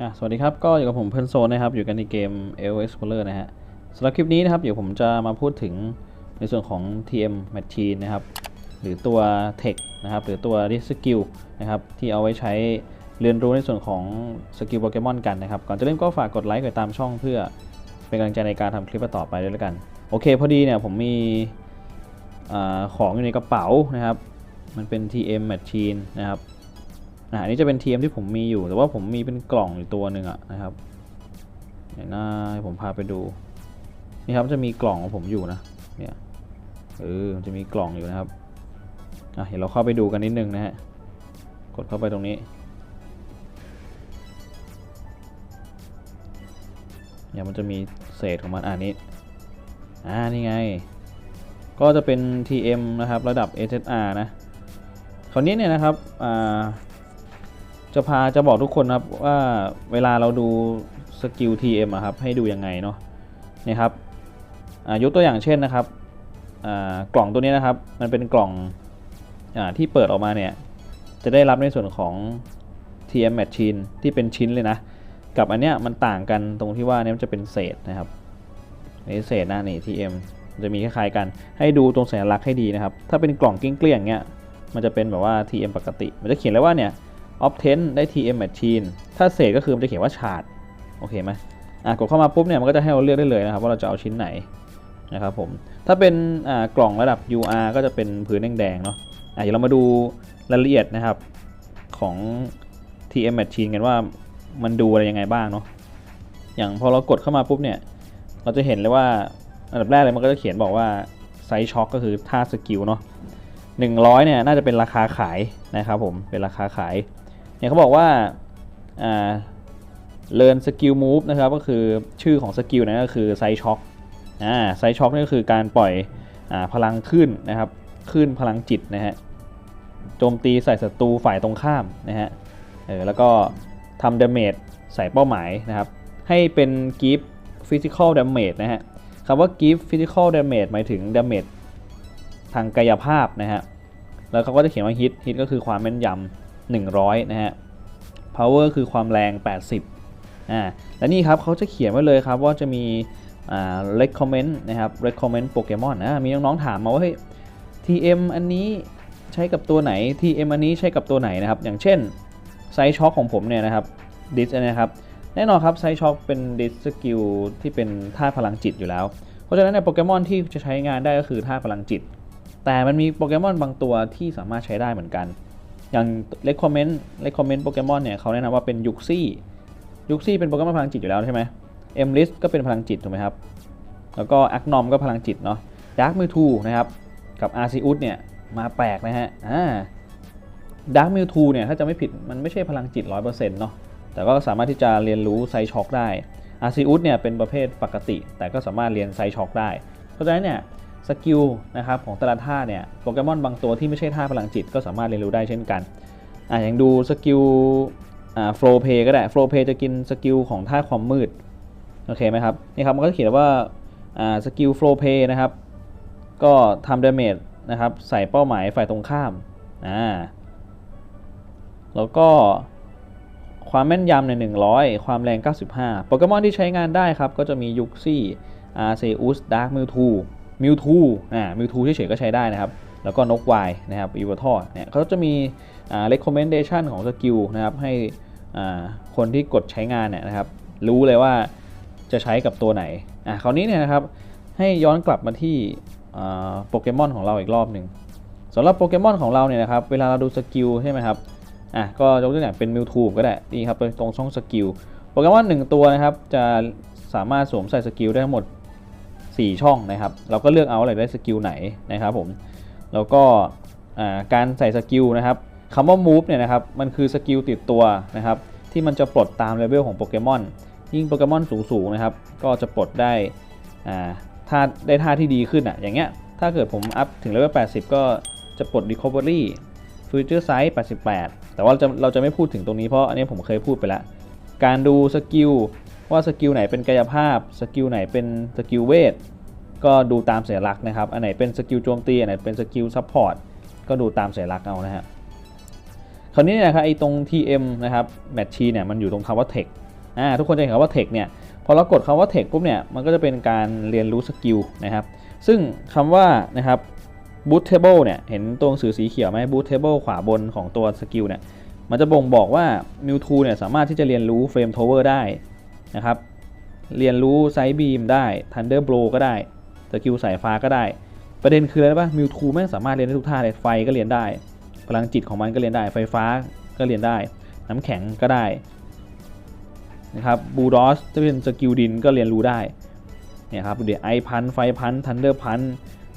อะสวัสดีครับ ก็อยู่กับผมเพื่อนโซนนะครับ อยู่กันในเกม l Explorer นะฮะสำหรับคลิปนี้นะครับ เดี๋ยวผมจะมาพูดถึงในส่วนของ TM Machine นะครับ หรือตัว Tech นะครับ หรือตัว d i s k i l l นะครับ ที่เอาไว้ใช้เรียนรู้ในส่วนของสกิลโปเกมอนกันนะครับ ก่อนจะเริ่มก็ฝากกดไลค์กดตามช่องเพื่อเป็นกำลังใจในการทำคลิปต่อไปด้วยแล้วกัน โอเค พอดีเนี่ยผมมีอของอยู่ในกระเป๋านะครับ มันเป็น TM Machine นะครับ อ่าอันนี้จะเป็น TM ที่ผมมีอยู่ แต่ว่าผมมีเป็นกล่องอยู่ตัวหนึ่งอะนะครับเดี๋ยวหน้าให้ผมพาไปดู นี่ครับจะมีกล่องของผมอยู่นะ เนี่ย เออมันจะมีกล่องอยู่นะครับ อะเดี๋ยวเราเข้าไปดูกันนิดนึงนะฮะ กดเข้าไปตรงนี้ เนี่ยมันจะมีเศษของมันอ่านี้ อ่า นี่ไง ก็จะเป็น TM นะครับ ระดับ SSR นะ คราวนี้เนี่ยนะครับ อ่า จะพาจะบอกทุกคนนะครับว่าเวลาเราดูสกิล TM อะครับให้ดูยังไงเนาะนี่ครับยกตัวอย่างเช่นนะครับกล่องตัวนี้นะครับ มันเป็นกล่องอที่เปิดออกมาเนี่ยจะได้รับในส่วนของ TM Machine ที่เป็นชิ้นเลยนะ กับอันเนี้ยมันต่างกันตรงที่ว่าเนี้ยมันจะเป็นเศษนะครับนี่เศษนะนี่ TM จะมีคล้ายๆกัน ให้ดูตรงสัญลักษณ์ให้ดีนะครับ ถ้าเป็นกล่องเกลี้ยงๆเงี้ยมันจะเป็นแบบว่า TM ปกติ มันจะเขียนเลยว่าเนี่ย obtain ได้ TM machine ถ้าเศษก็คือมันจะเขียนว่า chart โอเคไหมอะกดเข้ามาปุ๊บเนี่ยมันก็จะให้เราเลือกได้เลยนะครับว่าเราจะเอาชิ้นไหนนะครับผม ถ้าเป็นอ่ากล่องระดับ UR ก็จะเป็นพื้นแดงๆเนาะอะเดี๋ยวเรามาดูรายละเอียดนะครับของ TM machine กันว่ามันดูอะไรยังไงบ้างเนาะ อย่างพอเรากดเข้ามาปุ๊บเนี่ย เราจะเห็นเลยว่าอันดับแรกเลยมันก็จะเขียนบอกว่าไซส์ช็อคก็คือท่าสกิลเนาะ100เนี่ยน่าจะเป็นราคาขายนะครับผม เป็นราคาขาย เนี่ยเขาบอกว่าอ่า learn skill move นะครับก็คือชื่อของสกิลนะก็คือไซช็อคอ่าไซช็อคนี่ก็คือการปล่อยอ่าพลังขึ้นนะครับขึ้นพลังจิตนะฮะโจมตีใส่ศัตรูฝ่ายตรงข้ามนะฮะเออแล้วก็ทำดาเมจใส่เป้าหมายนะครับ ให้เป็น give physical damage นะฮะคำว่า give physical damage หมายถึง damage ทางกายภาพนะฮะแล้วเขาก็จะเขียนว่า hit hit ก็คือความแม่นยำ 100 นะฮะ power คือความแรง 80 อ่า และนี่ครับเขาจะเขียนไว้เลยครับว่าจะมี อ่า recommend นะครับ recommend Pokemon นะ มีน้องๆถามมาว่าเฮ้ย TM อันนี้ใช้กับตัวไหน TM อันนี้ใช้กับตัวไหนนะครับ อย่างเช่นไซช็อคของผมเนี่ยนะครับ ดิสนะครับ แน่นอนครับไซช็อคเป็นดิสสกิลที่เป็นท่าพลังจิตอยู่แล้ว เพราะฉะนั้นในโปเกมอนที่จะใช้งานได้ก็คือท่าพลังจิต แต่มันมีโปเกมอนบางตัวที่สามารถใช้ได้เหมือนกัน อย่าง recommend recommend โปเกมอนเนี่ยเขาแนะนำว่าเป็นยุกซี่ยุกซี่เป็นโปเกมอนพลังจิตอยู่แล้วใช่ไหมเอ็มลิสก็เป็นพลังจิตถูกไหมครับ แล้วก็อักนอมก็พลังจิตเนาะดาร์ m มิวทูนะครับ กับอาร์ซิอุสเนี่ยมาแปลกนะฮะอ่าดาร์ m มิวทูเนี่ยถ้าจะไม่ผิดมันไม่ใช่พลังจิต 100%เนาะแต่ก็สามารถที่จะเรียนรู้ไซช็อคได้อาร์ซิอุสเนี่ยเป็นประเภทปกติ แต่ก็สามารถเรียนไซช็อคได้ เพราะฉะนั้นเนี่ย สกิลนะครับของแต่ละท่าเนี่ยโปเกมอนบางตัวที่ไม่ใช่ท่าพลังจิตก็สามารถเรียนรู้ได้เช่นกันอ่าอย่างดูสกิลอ่าโฟล์เพย์ก็ได้โฟล์เพย์จะกินสกิลของท่าความมืดโอเคไหมครับนี่ครับมันก็เขียนว่าอ่าสกิลโฟล์เพย์นะครับก็ทำดาเมจนะครับใส่เป้าหมายฝ่ายตรงข้ามอ่าแล้วก็ความแม่นยำใน 100 ความแรง 95 โปเกมอนที่ใช้งานได้ครับ ก็จะมียุกซี่อาร์เซอุสดาร์กมิวทู มิวทูอ่ามิวทูเฉยๆก็ใช้ได้นะครับ แล้วก็นกวายนะครับอีวอทอเนี่ยเขาจะมีอ่า recommendation ของสกิลนะครับให้อ่าคนที่กดใช้งานเนี่ยนะครับ รู้เลยว่าจะใช้กับตัวไหนอ่าคราวนี้เนี่ยนะครับให้ย้อนกลับมาที่อ่าโปเกมอนของเราอีกรอบหนึ่งสำหรับโปเกมอนของเราเนี่ยนะครับ เวลาเราดูสกิลใช่ไหมครับอะก็ยกตัวอย่างเป็นมิวทูก็ได้นี่ครับตรงช่องสกิลโปเกมอนหนึ่งตัวนะครับ จะสามารถสวมใส่สกิลได้ทั้งหมด 4 ช่องนะครับ เราก็เลือกเอาอะไรได้สกิลไหนนะครับผม แล้วก็การใส่สกิลนะครับคำว่า move เนี่ยนะครับ มันคือสกิลติดตัวนะครับ ที่มันจะปลดตามเลเวลของโปเกมอน ยิ่งโปเกมอนสูงๆนะครับ ก็จะปลดได้อ่าท่าได้ท่าที่ดีขึ้นอะ อย่างเงี้ย ถ้าเกิดผมอัพถึงเลเวล 80 ก็จะปลด recovery future sight 88 แต่ว่าเราจะเราจะไม่พูดถึงตรงนี้เพราะอันนี้ผมเคยพูดไปแล้ว การดูสกิล ว่าสกิลไหนเป็นกายภาพ สกิลไหนเป็นสกิลเวท ก็ดูตามสัญลักษณ์นะครับ อันไหนเป็นสกิลโจมตี อันไหนเป็นสกิลซัพพอร์ต ก็ดูตามสัญลักษณ์เอานะฮะ คราวนี้นะครับไอ้ตรง TM นะครับแมทชีเนี่ยมันอยู่ตรงคำว่า Tech อ่าทุกคนจะเห็นคำว่า text เนี่ยพอเรากดคำว่า text ปุ๊บเนี่ยมันก็จะเป็นการเรียนรู้สกิลนะครับ ซึ่งคำว่านะครับ boot table เนี่ยเห็นตัวหนังสือสีเขียวไหม boot table ขวาบนของตัวสกิลเนี่ยมันจะบ่งบอกว่า Mewtwo เนี่ยสามารถที่จะเรียนรู้ Flame Tower ได้ นะครับ เรียนรู้ Side Beam ได้ Thunder Blow ก็ได้สกิลสายฟ้าก็ได้ ประเด็นคืออะไรป่ะ Mewtwo แม่งสามารถเรียนได้ทุกท่าเลยไฟก็เรียนได้ พลังจิตของมันก็เรียนได้ ไฟฟ้าก็เรียนได้ น้ำแข็งก็ได้นะครับบูดอสจะเป็นสกิลดินก็เรียนรู้ได้เนี่ยครับเดี๋ยวไอพันไฟพันทันเดอร์พัน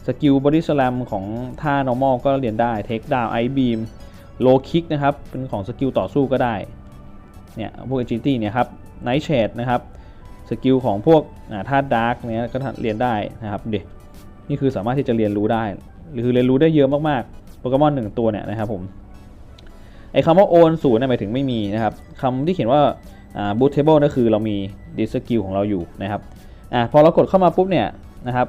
สกิลบอดี้สแลมของท่า normal ก็เรียนได้เทคดาวไอบีมโลคิกนะครับเป็นของสกิลต่อสู้ก็ได้ เนี่ยพวก agility เนี่ยครับไนท์เชดนะครับสกิลของพวกท่าดาร์กเนี่ยก็เรียนได้นะครับเด็นี่คือสามารถที่จะเรียนรู้ได้ หรือเรียนรู้ได้เยอะมากๆโปเกมอนหนึ่งตัวเนี่ยนะครับผมไอ้คำว่าโอนศูนย์หมายถึงไม่มีนะครับคำที่เขียนว่าบูทเทเบิลก็คือเรามีดิสกิลของเราอยู่นะครับอ่าพอเรากดเข้ามาปุ๊บเนี่ยนะครับ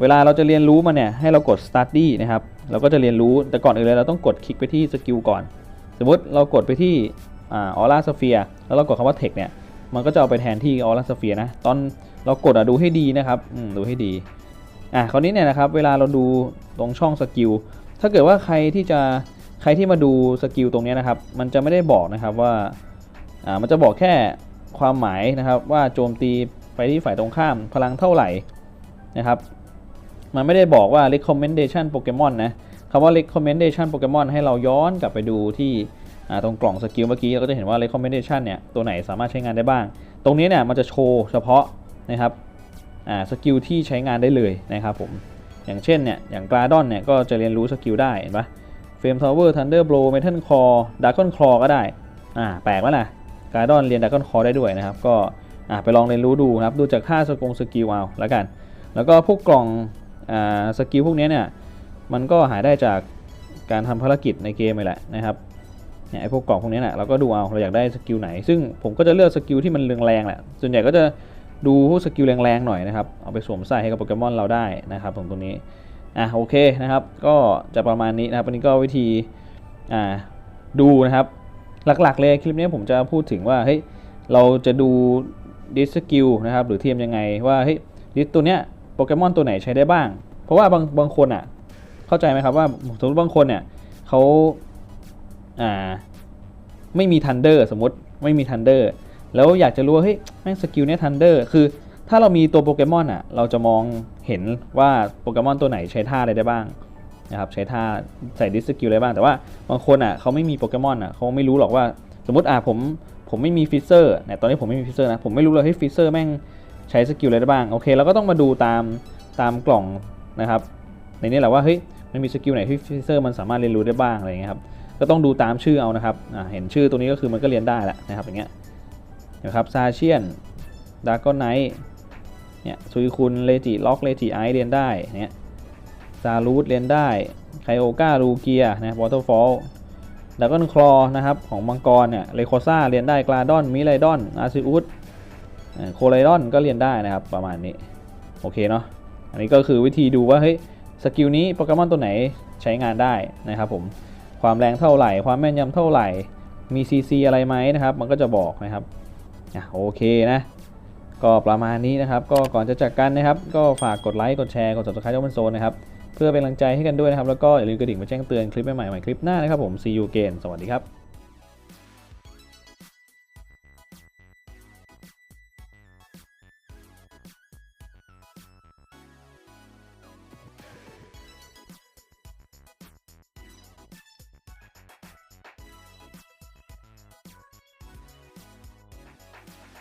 เวลาเราจะเรียนรู้มันเนี่ยให้เรากด study นะครับเราก็จะเรียนรู้แต่ก่อนอื่นเลยเราต้องกดคลิกไปที่สกิลก่อน สมมติเรากดไปที่ ออร่าสเฟียแล้วเรากดคำว่า text เนี่ยมันก็จะเอาไปแทนที่ออร่าสเฟียนะตอนเรากดอะดูให้ดีนะครับดูให้ดีอะคราวนี้เนี่ยนะครับเวลาเราดูตรงช่องสกิลถ้าเกิดว่าใครที่จะใครที่มาดูสกิลตรงนี้นะครับ มันจะไม่ได้บอกนะครับว่าอ่ามันจะบอกแค่ความหมายนะครับ ว่าโจมตีไปที่ฝ่ายตรงข้ามพลังเท่าไหร่นะครับ มันไม่ได้บอกว่า recommendation Pokemon นะคำว่า recommendation Pokemon ให้เราย้อนกลับไปดูที่ ตรงกล่องสกิลเมื่อกี้เราก็จะเห็นว่า recommendation เนี่ยตัวไหนสามารถใช้งานได้บ้าง ตรงนี้เนี่ยมันจะโชว์เฉพาะนะครับสกิลที่ใช้งานได้เลยนะครับผมอย่างเช่นเนี่ยอย่างกราดอนเนี่ยก็จะเรียนรู้สกิลได้เห็นปะเฟรมทาวเวอร์ทันเดอร์โบว์เมทัลคอร์ดาร์กอนคลอก็ได้อ่าแปลกไหมล่ะการดอนเรียนดาร์กอนคอร์ได้ด้วยนะครับก็อ่าไปลองเรียนรู้ดูครับดูจากค่าสกงสกิลเอาแล้วกัน แล้วก็พวกกล่องอ่าสกิลพวกนี้เนี่ยมันก็หาได้จากการทำภารกิจในเกมไปแหละนะครับ เนี่ยไอพวกกล่องพวกนี้แหละเราก็ดูเอาเราอยากได้สกิลไหน ซึ่งผมก็จะเลือกสกิลที่มันแรงๆแหละส่วนใหญ่ก็จะดูพวกสกิลแรงๆหน่อยนะครับเอาไปสวมใส่ให้กับโปเกมอนเราได้นะครับตรงตรงนี้อะโอเคนะครับก็จะประมาณนี้นะครับวันนี้ก็วิธีอ่าดูนะครับหลักๆเลยคลิปนี้ผมจะพูดถึงว่าเฮ้ยเราจะดูดิสกิลนะครับหรือเทียมยังไงว่าเฮ้ยดิสตัวเนี้ยโปเกมอนตัวไหนใช้ได้บ้าง เพราะว่าบางบางคนอะเข้าใจไหมครับว่าสมมติบางคนเนี่ยเขา อ่าไม่มีทันเดอร์สมมติไม่มีทันเดอร์แล้วอยากจะรู้ว่าเฮ้ยแม่งสกิลเนี้ยทันเดอร์คือถ้าเรามีตัวโปเกมอนอะ เราจะมองเห็นว่าโปเกมอนตัวไหนใช้ท่าอะไรได้บ้างนะครับใช้ท่าใส่ดิสกิลอะไรบ้าง แต่ว่าบางคนอะเขาไม่มีโปเกมอนอะเขาไม่รู้หรอกว่าสมมติอะผมผมไม่มีฟิเซอร์เนี่ยตอนนี้ผมไม่มีฟิเซอร์นะผมไม่รู้เลยให้ฟิเซอร์แม่งใช้สกิลอะไรได้บ้างโอเคเราก็ต้องมาดูตามตามกล่องนะครับในนี้แหละว่าเฮ้ยมันมีสกิลไหนที่ฟิเซอร์มันสามารถเรียนรู้ได้บ้างอะไรเงี้ยครับ ก็ต้องดูตามชื่อเอานะครับเห็นชื่อตัวนี้ก็คือมันก็เรียนได้แหละนะครับอย่างเงี้ยนะครับซาเชียนดากอนไนท์เนี่ยซุยคุณเลจิล็อกเลจิไอเรียนได้เนี่ยซารูทเรียนได้ไคโอกาลูเกียนะวอเตอร์ฟอลดาร์กอนคลอนะครับของมังกรเนี่ยเลโคซ่าเรียนได้กลาดอนมิไลดอนอาซิอุสโคไลดอนก็เรียนได้นะครับประมาณนี้โอเคเนาะอันนี้ก็คือวิธีดูว่าเฮ้ยสกิลนี้โปเกมอนตัวไหนใช้งานได้นะครับผม ความแรงเท่าไหร่ ความแม่นยำเท่าไหร่ มี CC อะไรไหมนะครับ มันก็จะบอกนะครับอะโอเคนะ ก็ประมาณนี้นะครับ ก็ก่อนจะจากกันนะครับ ก็ฝากกดไลค์ กดแชร์ กด subscribe ช่องมันโซนนะครับ เพื่อเป็นกำลังใจให้กันด้วยนะครับ แล้วก็อย่าลืมกระดิ่งมาแจ้งเตือนคลิปใหม่ๆใหม่คลิปหน้านะครับผม see you again สวัสดีครับ